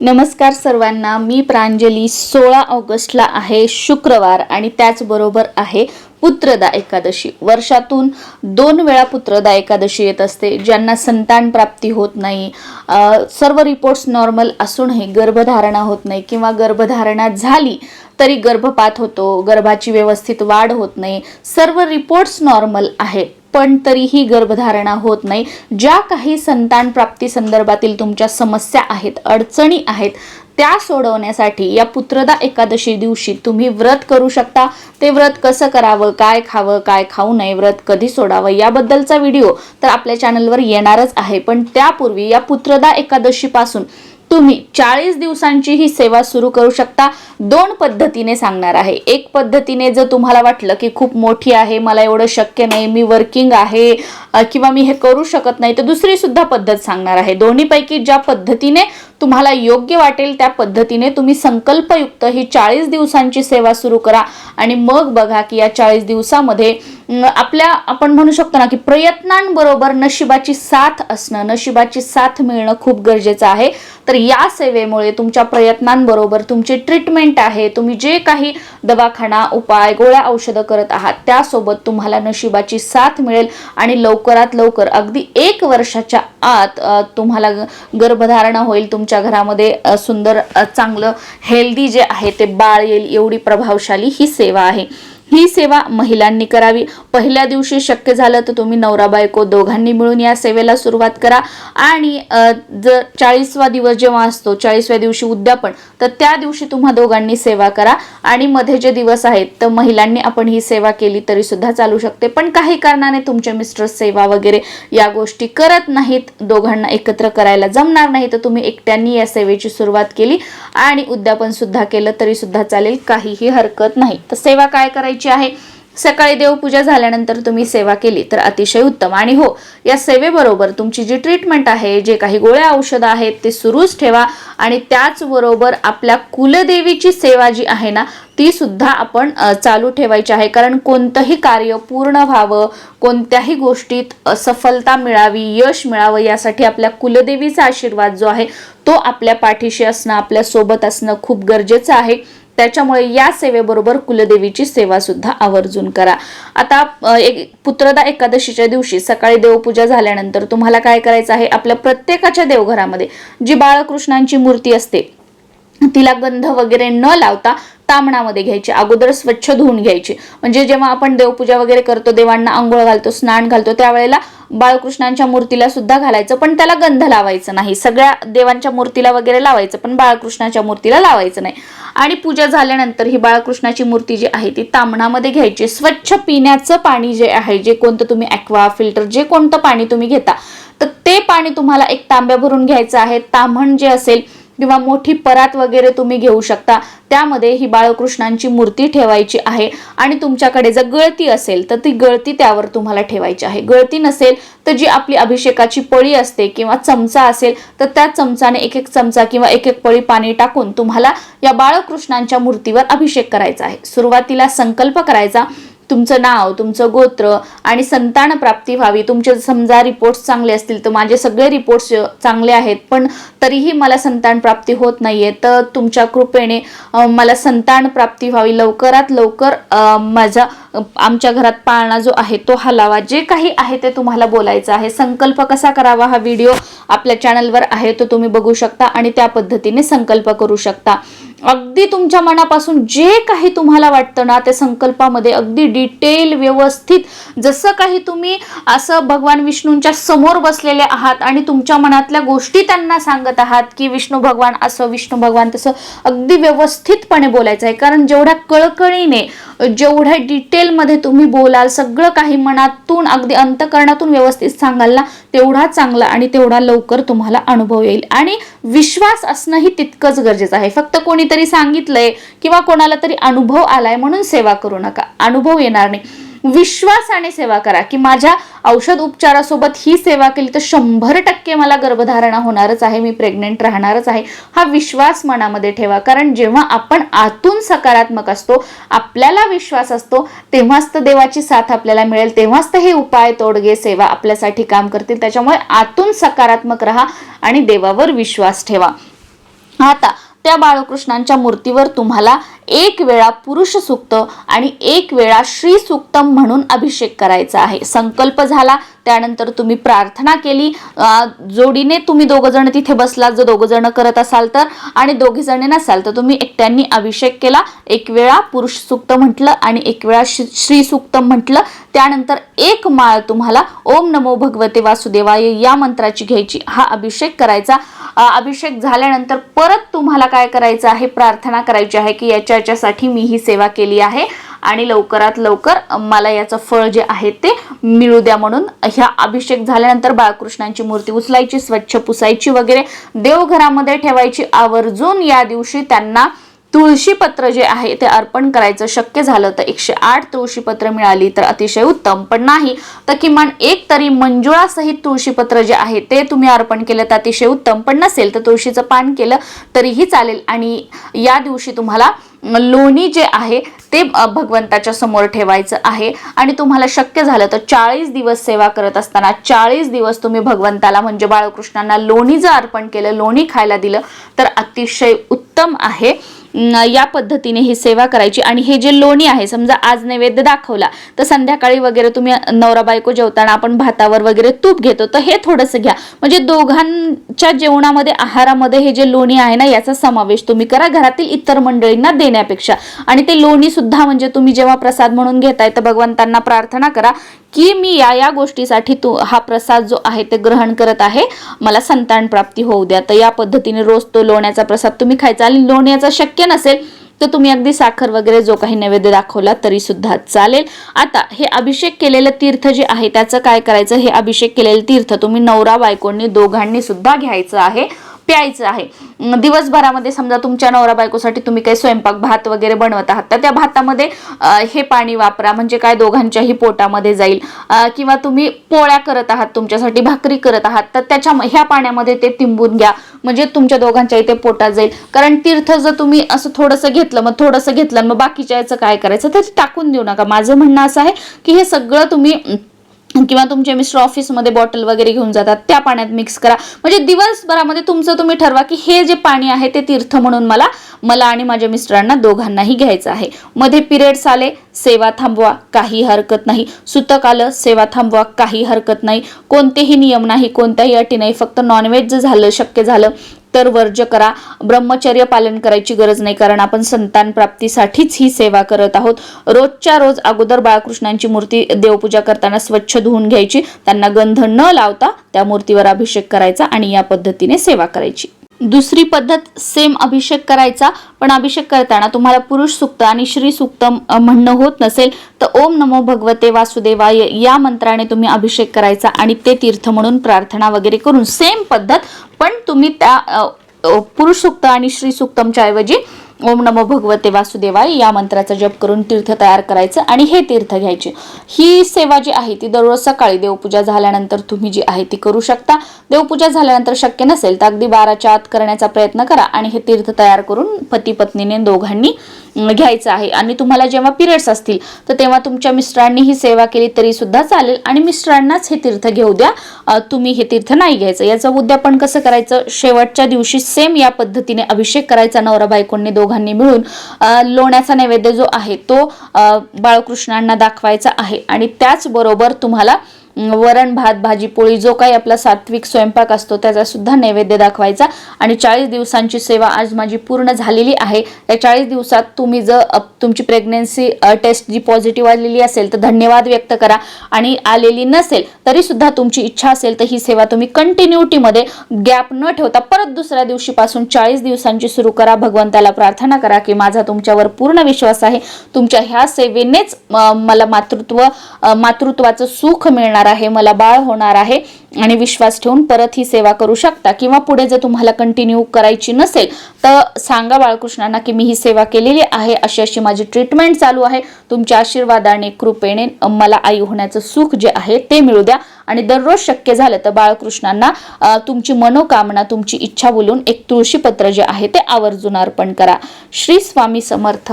नमस्कार सर्वांना मी प्रांजली. सोळा ऑगस्टला आहे शुक्रवार आणि त्याचबरोबर आहे पुत्रदा एकादशी. वर्षातून दोन वेळा पुत्रदा एकादशी येत असते ज्यांना संतान प्राप्ती होत नाही. सर्व रिपोर्ट्स नॉर्मल असूनही गर्भधारणा होत नाही किंवा गर्भधारणा झाली तरी गर्भपात होतो गर्भाची व्यवस्थित वाढ होत नाही. सर्व रिपोर्ट्स नॉर्मल आहेत. पण तरीही गर्भधारणा होत नाही. ज्या काही संतान प्राप्ती संदर्भातील तुमच्या समस्या आहेत अडचणी आहेत त्या सोडवण्यासाठी या पुत्रदा एकादशी दिवशी तुम्ही व्रत करू शकता. ते व्रत कसं करावं काय खावं काय खाऊ नये व्रत कधी सोडावं याबद्दलचा व्हिडिओ तर आपल्या चॅनलवर येणारच आहे. पण त्यापूर्वी या पुत्रदा एकादशीपासून तुम्ही चाळीस दिवसांची ही सेवा सुरू करू शकता. दोन पद्धतीने सांगणार आहे. एक पद्धतीने जर तुम्हाला वाटलं की खूप मोठी आहे मला एवढं शक्य नाही मी वर्किंग आहे किंवा मी हे करू शकत नाही तर दुसरी सुद्धा पद्धत सांगणार आहे. दोन्हीपैकी ज्या पद्धतीने तुम्हाला योग्य वाटेल त्या पद्धतीने तुम्ही संकल्पयुक्त ही चाळीस दिवसांची सेवा सुरू करा. आणि मग बघा की या चाळीस दिवसामध्ये आपल्या आपण म्हणू शकतो ना की प्रयत्नांबरोबर नशिबाची साथ असणं नशिबाची साथ मिळणं खूप गरजेचं आहे. तर या सेवेमुळे तुमच्या प्रयत्नांबरोबर तुमची ट्रीटमेंट आहे तुम्ही जे काही दवाखाना उपाय गोळ्या औषधं करत आहात त्यासोबत तुम्हाला नशिबाची साथ मिळेल. आणि लवकरात लवकर अगदी एक वर्षाच्या आत तुम्हाला ग- गर्भधारणा होईल तुमच्या घरामध्ये सुंदर चांगलं हेल्दी जे आहे ते बाळ येईल एवढी प्रभावशाली ही सेवा आहे. ही सेवा महिलांनी करावी. पहिल्या दिवशी शक्य झालं तर तुम्ही नवरा बायको दोघांनी मिळून या सेवेला सुरुवात करा. आणि जर चाळीसवा दिवस जेव्हा असतो चाळीसव्या दिवशी उद्यापन तर त्या दिवशी तुम्हा दोघांनी सेवा करा. आणि मध्ये जे दिवस आहेत तर महिलांनी आपण ही सेवा केली तरी सुद्धा चालू शकते. पण काही कारणाने तुमचे मिस्टर सेवा वगैरे या गोष्टी करत नाहीत दोघांना एकत्र करायला जमणार नाही तर तुम्ही एकट्यांनी या सेवेची सुरुवात केली. आणि उद्यापन सुद्धा केलं तरी सुद्धा चालेल काहीही हरकत नाही. तर सेवा काय करायची? आहे. सकाळी देवपूजा झाल्यानंतर तुम्ही सेवा केली तर अतिशय उत्तम. आणि हो या सेवेबरोबर तुमची जी ट्रीटमेंट आहे जे काही गोळ्या औषधं आहेत ते सुरूच ठेवा. आणि त्याचबरोबर आपल्या कुलदेवीची सेवा जी आहे ना ती सुद्धा आपण चालू ठेवायची आहे. कारण कोणतंही कार्य पूर्ण व्हावं कोणत्याही गोष्टीत सफलता मिळावी यश मिळावं यासाठी आपल्या कुलदेवीचा आशीर्वाद जो आहे तो आपल्या पाठीशी असणं आपल्यासोबत असणं खूप गरजेचं आहे. त्याच्यामुळे या सेवेबरोबर कुलदेवीची सेवा सुद्धा आवर्जून करा. आता एक पुत्रदा एकादशीच्या दिवशी सकाळी देवपूजा झाल्यानंतर तुम्हाला काय करायचं आहे? आपल्या प्रत्येकाच्या देवघरामध्ये जी बाळकृष्णांची मूर्ती असते तिला गंध वगैरे न लावता तामणामध्ये घ्यायची अगोदर स्वच्छ धुवून घ्यायची. म्हणजे जेव्हा आपण देवपूजा वगैरे करतो देवांना आंघोळ घालतो स्नान घालतो त्यावेळेला बाळकृष्णांच्या मूर्तीला सुद्धा घालायचं पण त्याला गंध लावायचं नाही. सगळ्या देवांच्या मूर्तीला वगैरे लावायचं पण बाळकृष्णाच्या मूर्तीला लावायचं नाही. आणि पूजा झाल्यानंतर ही बाळकृष्णाची मूर्ती जी आहे ती तामणामध्ये घ्यायची. स्वच्छ पिण्याचं पाणी जे आहे जे कोणतं तुम्ही ॲक्वा फिल्टर जे कोणतं पाणी तुम्ही घेता तर ते पाणी तुम्हाला एक तांब्या भरून घ्यायचं आहे. ताम्हण जे असेल किंवा मोठी परात वगैरे तुम्ही घेऊ शकता. त्यामध्ये ही बाळकृष्णांची मूर्ती ठेवायची आहे. आणि तुमच्याकडे जर गळती असेल तर ती गळती त्यावर तुम्हाला ठेवायची आहे. गळती नसेल तर जी आपली अभिषेकाची पळी असते किंवा चमचा असेल तर त्या चमचाने एक एक चमचा किंवा एक एक पळी पाणी टाकून तुम्हाला या बाळकृष्णांच्या मूर्तीवर अभिषेक करायचा आहे. सुरुवातीला संकल्प करायचा तुमचं नाव तुमचं गोत्र आणि संतान प्राप्ती व्हावी. तुमचे समजा रिपोर्ट्स चांगले असतील तर माझे सगळे रिपोर्ट्स चांगले आहेत. पण तरीही मला संतान प्राप्ती होत नाहीये. तर तुमच्या कृपेने मला संतान प्राप्ती व्हावी. लवकरात लवकर माझा आमच्या घरात पाळणा जो आहे तो हलावा. जे काही आहे ते तुम्हाला बोलायचं आहे. संकल्प कसा करावा हा व्हिडिओ आपल्या चॅनलवर आहे तो तुम्ही बघू शकता आणि त्या पद्धतीने संकल्प करू शकता. अगदी तुमच्या मनापासून जे काही तुम्हाला वाटतं ना त्या संकल्पामध्ये अगदी डिटेल व्यवस्थित जसं काही तुम्ही असं भगवान विष्णूंच्या समोर बसलेले आहात आणि तुमच्या मनातल्या गोष्टी त्यांना सांगत आहात की विष्णू भगवान असं विष्णू भगवान तसं अगदी व्यवस्थितपणे बोलायचं आहे. कारण जेवढ्या कळकळीने जेवढ्या डिटेलमध्ये तुम्ही बोलाल सगळं काही मनातून अगदी अंतकरणातून व्यवस्थित सांगाल ना तेवढा चांगला आणि तेवढा लवकर तुम्हाला अनुभव येईल. आणि विश्वास असणंही तितकंच गरजेचं आहे. फक्त कोणीतरी सांगितलंय किंवा कोणाला तरी अनुभव आलाय म्हणून सेवा करू नका. अनुभव येणार नाही. विश्वासाने सेवा करा की माझ्या औषध उपचारासोबत ही सेवा केली तर शंभर टक्के मला गर्भधारणा होणारच आहे मी प्रेग्नेंट राहणारच आहे. हा विश्वास मनामध्ये ठेवा. कारण जेव्हा आपण आतून सकारात्मक असतो आपल्याला विश्वास असतो तेव्हाच तर देवाची साथ आपल्याला मिळेल तेव्हाच तर हे उपाय तोडगे सेवा आपल्यासाठी काम करतील. त्याच्यामुळे आतून सकारात्मक राहा आणि देवावर विश्वास ठेवा. आता त्या बाळकृष्णांच्या मूर्तीवर तुम्हाला एक वेळा पुरुष सुक्त आणि एक वेळा श्री सुक्तम म्हणून अभिषेक करायचा आहे. संकल्प झाला त्यानंतर तुम्ही प्रार्थना केली. जोडीने तुम्ही दोघ जण तिथे बसलात. जर दोघ जण करत असाल तर. आणि दोघी नसाल तर तुम्ही एकट्यांनी अभिषेक केला. एक वेळा पुरुष सुक्त म्हटलं आणि एक वेळा श्री सुक्त म्हटलं. त्यानंतर एक माळ तुम्हाला ओम नमो भगवते वासुदेवाय या मंत्राची घ्यायची. हा अभिषेक करायचा. अभिषेक झाल्यानंतर परत तुम्हाला काय करायचं आहे? प्रार्थना करायची आहे की याच्या याच्यासाठी मी ही सेवा केली आहे. आणि लवकरात लवकर मला याचं फळ जे आहे ते मिळू द्या म्हणून ह्या अभिषेक झाल्यानंतर बाळकृष्णांची मूर्ती उचलायची स्वच्छ पुसायची वगैरे. देवघरामध्ये ठेवायची आवर्जून या दिवशी त्यांना तुळशीपत्र जे आहे ते अर्पण करायचं शक्य झालं तर एकशे आठ तुळशीपत्र मिळाली तर अतिशय उत्तम. पण नाही तर किमान एक तरी मंजुळासहित तुळशीपत्र जे आहे ते तुम्ही अर्पण केलं तर अतिशय उत्तम. पण नसेल तर तुळशीचं पान केलं तरीही चालेल. आणि या दिवशी तुम्हाला लोणी जे आहे ते भगवंताच्या समोर ठेवायचं आहे. आणि तुम्हाला शक्य झालं तर चाळीस दिवस सेवा करत असताना चाळीस दिवस तुम्ही भगवंताला म्हणजे बाळकृष्णांना लोणी जर अर्पण केलं लोणी खायला दिलं तर अतिशय उत्तम आहे. या पद्धतीने ही सेवा करायची. आणि हे जे लोणी आहे समजा आज नैवेद्य दाखवला तर संध्याकाळी वगैरे तुम्ही नवरा बायको जेवताना आपण भातावर वगैरे तूप घेतो तर हे थोडंसं घ्या. म्हणजे दोघांच्या जेवणामध्ये आहारामध्ये हे जे लोणी आहे ना याचा समावेश तुम्ही करा. घरातील इतर मंडळींना देण्यापेक्षा. आणि ते लोणी सुद्धा म्हणजे तुम्ही जेव्हा प्रसाद म्हणून घेताय तर भगवंतांना प्रार्थना करा की मी या या गोष्टीसाठी तू हा प्रसाद जो आहे ते ग्रहण करत आहे मला संतान प्राप्ती होऊ द्या. तर या पद्धतीने रोज तो लोण्याचा प्रसाद तुम्ही खायचा आणि लोण्याचा शक्य नसेल तर तुम्ही अगदी साखर वगैरे जो काही नैवेद्य दाखवला तरी सुद्धा चालेल. आता हे अभिषेक केलेलं तीर्थ जे आहे त्याचं काय करायचं? हे अभिषेक केलेलं तीर्थ तुम्ही नवरा बायकोंनी दोघांनी सुद्धा घ्यायचं आहे. प्यायचं आहे. दिवसभरामध्ये समजा तुमच्या नवरा बायकोसाठी तुम्ही काही स्वयंपाक भात वगैरे बनवत आहात तर त्या भातामध्ये हे पाणी वापरा. म्हणजे काय? दोघांच्याही पोटामध्ये जाईल. किंवा तुम्ही पोळ्या करत आहात तुमच्यासाठी भाकरी करत आहात तर त्याच्या ह्या पाण्यामध्ये ते तिंबून घ्या. म्हणजे तुमच्या दोघांच्या इथे पोटात जाईल. कारण तीर्थ जर तुम्ही असं थोडंसं घेतलं मग थोडंसं घेतलं आणि मग बाकीच्या याचं काय करायचं? तर ते टाकून देऊ नका. माझं म्हणणं असं आहे की हे सगळं तुम्ही किंवा तुमचे मिस्टर ऑफिसमध्ये बॉटल वगैरे घेऊन जातात त्या पाण्यात मिक्स करा. म्हणजे दिवसभरामध्ये तुमचं तुम्ही ठरवा की हे जे पाणी आहे ते तीर्थ म्हणून मला मला आणि माझ्या मिस्टरांना दोघांनाही घ्यायचं आहे. मध्ये पिरियड्स आले सेवा थांबवा काही हरकत नाही. सुतक आलं सेवा थांबवा काही हरकत नाही. कोणतेही नियम नाही कोणत्याही अटी नाही. फक्त नॉनव्हेज जर झालं शक्य झालं तर वर्ज्य करा. ब्रह्मचर्य पालन करायची गरज नाही कारण आपण संतान प्राप्तीसाठीच ही सेवा करत आहोत. रोजच्या रोज अगोदर बाळकृष्णांची मूर्ती देवपूजा करताना स्वच्छ धुवून घ्यायची. त्यांना गंध न लावता त्या मूर्तीवर अभिषेक करायचा आणि या पद्धतीने सेवा करायची. दुसरी पद्धत सेम अभिषेक करायचा पण अभिषेक करताना तुम्हाला पुरुष सुक्त आणि श्री सुक्त म्हणणं होत नसेल तर ओम नमो भगवते वासुदेवाय या मंत्राने तुम्ही अभिषेक करायचा आणि ते तीर्थ म्हणून प्रार्थना वगैरे करून. सेम पद्धत पण तुम्ही त्या पुरुष सुक्त आणि श्री सुक्तमच्या ऐवजी ओम नमो भगवते वासुदेवाय या मंत्राचा जप करून तीर्थ तयार करायचं आणि हे तीर्थ घ्यायचे. ही सेवा जी आहे ती दररोज सकाळी देवपूजा झाल्यानंतर तुम्ही जी आहे ती करू शकता. देवपूजा झाल्यानंतर शक्य नसेल तर अगदी बाराच्या आत करण्याचा प्रयत्न करा आणि हे तीर्थ तयार करून पती पत्नीने दोघांनी घ्यायचं आहे. आणि तुम्हाला जेव्हा पिरियड्स असतील तर तेव्हा तुमच्या मिस्टरांनी ही सेवा केली तरी सुद्धा चालेल आणि मिस्टरांनाच हे तीर्थ घेऊ द्या. तुम्ही हे तीर्थ नाही घ्यायचं. याचं उद्यापन कसं करायचं? शेवटच्या दिवशी सेम या पद्धतीने अभिषेक करायचा नवरा बायकोंनी दोघांनी मिळून लोण्याचा नैवेद्य जो आहे तो बाळकृष्णांना दाखवायचा आहे. आणि त्याचबरोबर तुम्हाला वरण भात भाजी पोळी जो काही आपला सात्विक स्वयंपाक असतो त्याचा सुद्धा नैवेद्य दाखवायचा. आणि चाळीस दिवसांची सेवा आज माझी पूर्ण झालेली आहे. त्या चाळीस दिवसात तुम्ही जर तुमची प्रेग्नेन्सी टेस्ट जी पॉझिटिव्ह आलेली असेल तर धन्यवाद व्यक्त करा. आणि आलेली नसेल तरी सुद्धा तुमची इच्छा असेल तर ही सेवा तुम्ही कंटिन्युटीमध्ये गॅप न ठेवता परत दुसऱ्या दिवशीपासून चाळीस दिवसांची सुरू करा. भगवंताला प्रार्थना करा की माझा तुमच्यावर पूर्ण विश्वास आहे. तुमच्या ह्या सेवेनेच मला मातृत्व मातृत्वाचं सुख मिळणार आहे मला बाळ होणार आहे आणि विश्वास ठेवून परत ही सेवा करू शकता. किंवा पुढे जर तुम्हाला कंटिन्यू करायची नसेल तर सांगा बाळकृष्णांना की मी ही सेवा केलेली आहे अशी अशी माझी ट्रीटमेंट चालू आहे. तुमच्या आशीर्वादाने कृपेने मला आई होण्याचं सुख जे आहे ते मिळू द्या. आणि दररोज शक्य झालं तर बाळकृष्णांना तुमची मनोकामना तुमची इच्छा बोलून एक तुळशीपत्र जे आहे ते आवर्जून अर्पण करा. श्री स्वामी समर्थ.